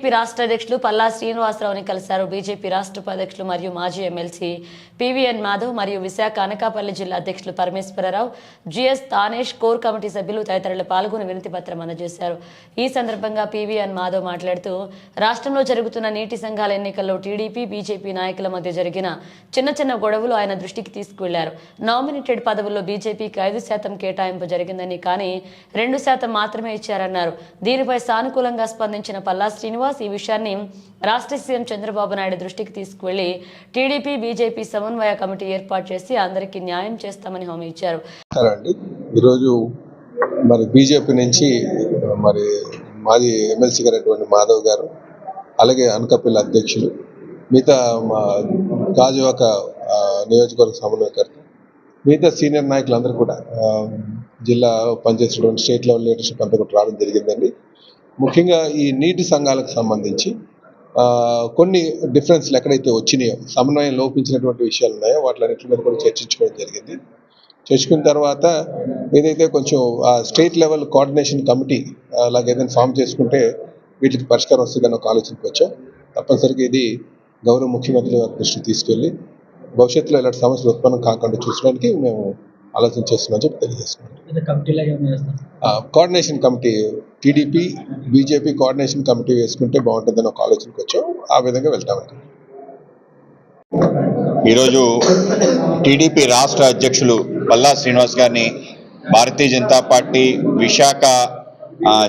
TDP రాష్ట్ర అధ్యక్షులు పల్లా శ్రీనివాసరావుని కలిశారు. బీజేపీ రాష్ట్ర ఉపాధ్యక్షులు మరియు మాజీ ఎమ్మెల్సీ పివిఎన్ మాధవ్ మరియు విశాఖ అనకాపల్లి జిల్లా అధ్యక్షులు Parameswara Rao G S Tanesh core committee సభ్యులు తదితరులు పాల్గొని వినతి పత్రం అందజేశారు. ఈ సందర్భంగా పివిఎన్ మాధవ్ మాట్లాడుతూ రాష్ట్రంలో జరుగుతున్న నీటి సంఘాల ఎన్నికల్లో టీడీపీ బీజేపీ నాయకుల మధ్య జరిగిన చిన్న చిన్న గొడవలు ఆయన దృష్టికి తీసుకువెళ్ళారు. నామినేటెడ్ పదవుల్లో బీజేపీకి ఐదు శాతం కేటాయింపు జరిగిందని కానీ రెండు శాతం మాత్రమే ఇచ్చారన్నారు. దీనిపై సానుకూలంగా స్పందించిన పల్లా శ్రీనివాస్ ఈ విషయాన్ని రాష్ట్ర సీఎం చంద్రబాబు నాయుడు దృష్టికి తీసుకువెళ్ళి టీడీపీ బీజేపీ సమన్వయ కమిటీ ఏర్పాటు చేసి అందరికీ న్యాయం చేస్తామని హామీ ఇచ్చారు. అండి. ఈరోజు మరి బీజేపీ నుంచి మరి మాజీ ఎమ్మెల్సీ గారైనటువంటి మాధవ్ గారు అలాగే అనకాపల్లి అధ్యక్షులు మిగతా మా గాజువాక నియోజకవర్గ సమన్వయకర్త మిగతా సీనియర్ నాయకులందరూ కూడా జిల్లా పనిచేస్తున్న స్టేట్ లెవెల్ లీడర్షిప్ అంతా కూడా రావడం జరిగిందండి. ముఖ్యంగా ఈ నీటి సంఘాలకు సంబంధించి కొన్ని డిఫరెన్స్లు ఎక్కడైతే వచ్చినాయో సమన్వయం లోపించినటువంటి విషయాలు ఉన్నాయో వాటిలన్నింటి మీద కూడా చర్చించుకోవడం జరిగింది. చర్చించుకున్న తర్వాత ఏదైతే కొంచెం ఆ స్టేట్ లెవెల్ కోఆర్డినేషన్ కమిటీ అలాగే ఏదైనా ఫామ్ చేసుకుంటే వీటికి పరిష్కారం వస్తుందని ఒక ఆలోచనకు వచ్చాం. తప్పనిసరిగా ఇది గౌరవ ముఖ్యమంత్రి గారి దృష్టికి తీసుకెళ్ళి భవిష్యత్తులో ఇలాంటి సమస్యలు ఉత్పన్నం కాకుండా చూసడానికి మేము ఆలోచన చేస్తున్నామని చెప్పి తెలియజేస్తున్నాం. Coordination committee TDP BJP coordination committee వేసుకుంటే బాగుంటుందని ఒక ఆలోచనకు వచ్చాం. ఆ విధంగా వెళ్తామండి ఈరోజు టీడీపీ రాష్ట్ర అధ్యక్షులు పల్లా శ్రీనివాస్ గారిని భారతీయ జనతా పార్టీ విశాఖ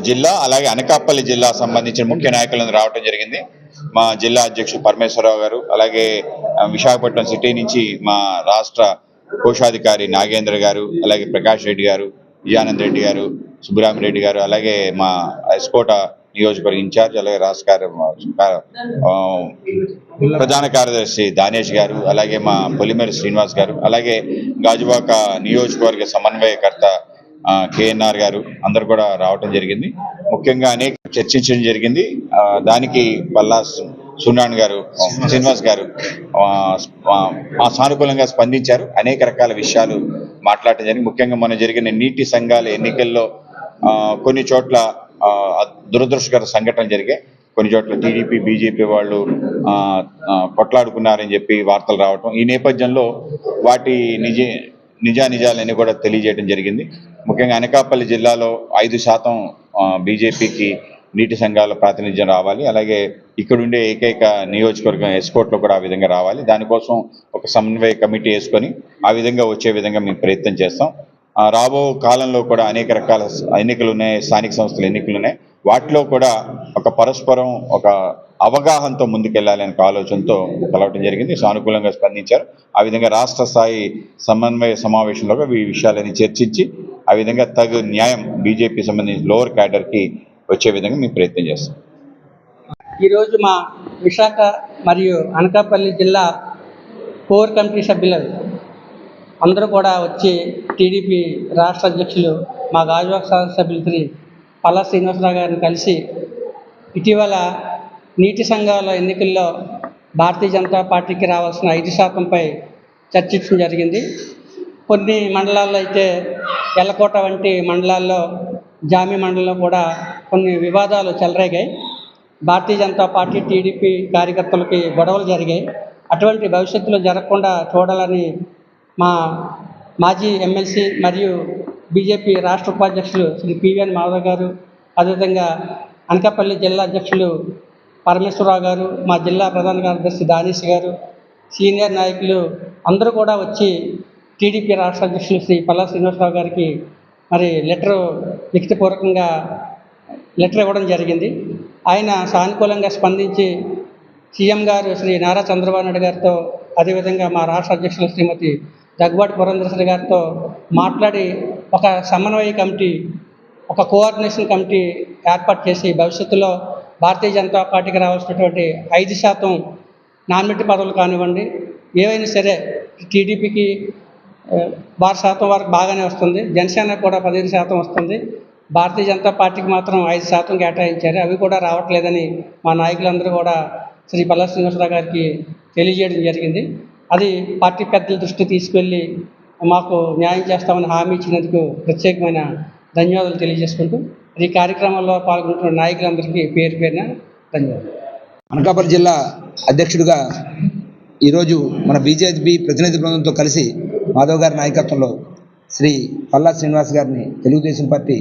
జిల్లా అలాగే అనకాపల్లి జిల్లా సంబంధించిన ముఖ్య నాయకులను రావడం జరిగింది. మా జిల్లా అధ్యక్షుడు పరమేశ్వరరావు గారు అలాగే విశాఖపట్నం సిటీ నుంచి మా రాష్ట్ర కోశాధికారి నాగేంద్ర గారు అలాగే ప్రకాష్ రెడ్డి గారు విజయానంద్ రెడ్డి గారు సుబ్బరామిరెడ్డి గారు అలాగే మా ఎస్కోట నియోజకవర్గ ఇన్ఛార్జ్ అలాగే రాష్ట్ర ప్రధాన కార్యదర్శి దానేష్ గారు అలాగే మా పొలిమేరి శ్రీనివాస్ గారు అలాగే గాజువాక నియోజకవర్గ సమన్వయకర్త కేఎన్ఆర్ గారు అందరు కూడా రావటం జరిగింది. ముఖ్యంగా అనేక చర్చించడం జరిగింది. దానికి పల్లా సున్నాన్ గారు శ్రీనివాస్ గారు మా సానుకూలంగా స్పందించారు. అనేక రకాల విషయాలు మాట్లాడటం జరిగింది. ముఖ్యంగా మన జరిగిన నీటి సంఘాల ఎన్నికల్లో కొన్ని చోట్ల దురదృష్టకర సంఘటనలు జరిగాయి. కొన్ని చోట్ల టీడీపీ బీజేపీ వాళ్ళు కొట్లాడుకున్నారని చెప్పి వార్తలు రావటం. ఈ నేపథ్యంలో వాటి నిజ నిజానిజాలన్నీ కూడా తెలియజేయడం జరిగింది. ముఖ్యంగా అనకాపల్లి జిల్లాలో ఐదు శాతం బీజేపీకి నీటి సంఘాల ప్రాతినిధ్యం రావాలి. అలాగే ఇక్కడుండే ఏకైక నియోజకవర్గం ఎస్కోట్లో కూడా ఆ విధంగా రావాలి. దానికోసం ఒక సమన్వయ కమిటీ వేసుకొని ఆ విధంగా వచ్చే విధంగా మేము ప్రయత్నం చేస్తాం. రాబో కాలంలో కూడా అనేక రకాల ఎన్నికలు ఉన్నాయి స్థానిక సంస్థల ఎన్నికలు ఉన్నాయి వాటిలో కూడా ఒక పరస్పరం ఒక అవగాహనతో ముందుకెళ్ళాలి అనే ఆలోచనతో కలవటం జరిగింది. సానుకూలంగా స్పందించారు. ఆ విధంగా రాష్ట్ర స్థాయి సమన్వయ సమావేశంలో ఈ విషయాలని చర్చించి ఆ విధంగా తగు న్యాయం బీజేపీ సంబంధించి లోవర్ క్యాడర్కి వచ్చే విధంగా మేము ప్రయత్నం చేస్తాం. ఈరోజు మా విశాఖ మరియు అనకాపల్లి జిల్లా కోర్ కమిటీ సభ్యులు అందరూ కూడా వచ్చి టీడీపీ రాష్ట్ర అధ్యక్షులు మా గాజువాక సభ్యులు శ్రీ పల్లా శ్రీనివాసరావు గారిని కలిసి ఇటీవల నీటి సంఘాల ఎన్నికల్లో భారతీయ జనతా పార్టీకి రావాల్సిన ఐదు శాతంపై చర్చించడం జరిగింది. కొన్ని మండలాల్లో అయితే ఎల్లకోట వంటి మండలాల్లో జామి మండలంలో కూడా కొన్ని వివాదాలు చెలరేగాయి. భారతీయ జనతా పార్టీ టీడీపీ కార్యకర్తలకి గొడవలు జరిగాయి. అటువంటి భవిష్యత్తులో జరగకుండా చూడాలని మా మాజీ ఎమ్మెల్సీ మరియు బీజేపీ రాష్ట్ర ఉపాధ్యక్షులు శ్రీ పివిఎన్ మాధవ్ గారు అదేవిధంగా అనకాపల్లి జిల్లా అధ్యక్షులు పరమేశ్వరరావు గారు మా జిల్లా ప్రధాన కార్యదర్శి దానీష్ గారు సీనియర్ నాయకులు అందరూ కూడా వచ్చి టీడీపీ రాష్ట్ర అధ్యక్షులు శ్రీ పల్లా శ్రీనివాసరావు గారికి మరి లెటరు లిఖితపూర్వకంగా లెటర్ ఇవ్వడం జరిగింది. ఆయన సానుకూలంగా స్పందించి సీఎం గారు శ్రీ నారా చంద్రబాబు నాయుడు గారితో అదేవిధంగా మా రాష్ట్ర అధ్యక్షులు శ్రీమతి దగ్గుబాటి పురంధేశ్వరి గారితో మాట్లాడి ఒక సమన్వయ కమిటీ ఒక కోఆర్డినేషన్ కమిటీ ఏర్పాటు చేసి భవిష్యత్తులో భారతీయ జనతా పార్టీకి రావాల్సినటువంటి ఐదు శాతం నామినేటెడ్ పదవులు కానివ్వండి ఏవైనా సరే టీడీపీకి వారు శాతం వరకు బాగానే వస్తుంది జనసేన కూడా పదిహేను శాతం వస్తుంది భారతీయ జనతా పార్టీకి మాత్రం ఐదు శాతం కేటాయించారు అవి కూడా రావట్లేదని మా నాయకులందరూ కూడా శ్రీ పల్లా శ్రీనివాసరావు గారికి తెలియజేయడం జరిగింది. అది పార్టీ పెద్దల దృష్టి తీసుకెళ్ళి మాకు న్యాయం చేస్తామని హామీ ఇచ్చినందుకు ప్రత్యేకమైన ధన్యవాదాలు తెలియజేసుకుంటూ ఈ కార్యక్రమంలో పాల్గొంటున్న నాయకులందరికీ పేరు పేరున ధన్యవాదాలు. అనకాపల్లి జిల్లా అధ్యక్షుడిగా ఈరోజు మన బీజేపీ ప్రతినిధి బృందంతో కలిసి మాధవ్ గారి నాయకత్వంలో శ్రీ పల్లా శ్రీనివాస్ గారిని తెలుగుదేశం పార్టీ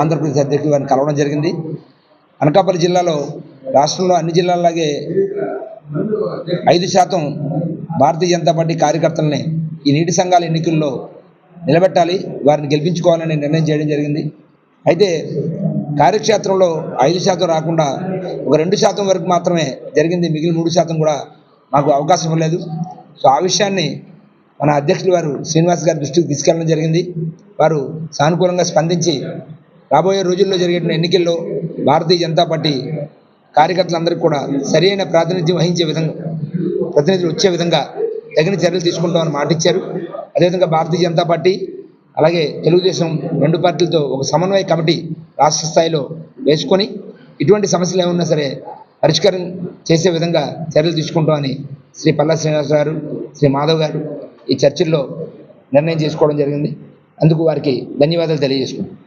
ఆంధ్రప్రదేశ్ అధ్యక్షుడు గారిని కలవడం జరిగింది. అనకాపల్లి జిల్లాలో రాష్ట్రంలో అన్ని జిల్లాలాగే ఐదు శాతం భారతీయ జనతా పార్టీ కార్యకర్తలని ఈ నీటి సంఘాల ఎన్నికల్లో నిలబెట్టాలి వారిని గెలిపించుకోవాలని నిర్ణయం చేయడం జరిగింది. అయితే కార్యక్షేత్రంలో ఐదు శాతం రాకుండా ఒక రెండు శాతం వరకు మాత్రమే జరిగింది. మిగిలిన మూడు శాతం కూడా మాకు అవకాశం ఇవ్వలేదు. సో ఆ విషయాన్ని మన అధ్యక్షులు వారు శ్రీనివాస్ గారి దృష్టికి తీసుకెళ్ళడం జరిగింది. వారు సానుకూలంగా స్పందించి రాబోయే రోజుల్లో జరిగే ఎన్నికల్లో భారతీయ జనతా పార్టీ కార్యకర్తలందరికీ కూడా సరైన ప్రాతినిధ్యం వహించే విధంగా ప్రతినిధులు వచ్చే విధంగా తగిన చర్యలు తీసుకుంటామని మాట ఇచ్చారు. అదేవిధంగా భారతీయ జనతా పార్టీ అలాగే తెలుగుదేశం రెండు పార్టీలతో ఒక సమన్వయ కమిటీ రాష్ట్ర స్థాయిలో వేసుకొని ఇటువంటి సమస్యలు ఏమన్నా సరే పరిష్కారం చేసే విధంగా చర్యలు తీసుకుంటామని శ్రీ పల్లా శ్రీనివాస గారు శ్రీ మాధవ్ గారు ఈ చర్చల్లో నిర్ణయం చేసుకోవడం జరిగింది. అందుకు వారికి ధన్యవాదాలు తెలియజేసుకుంటాం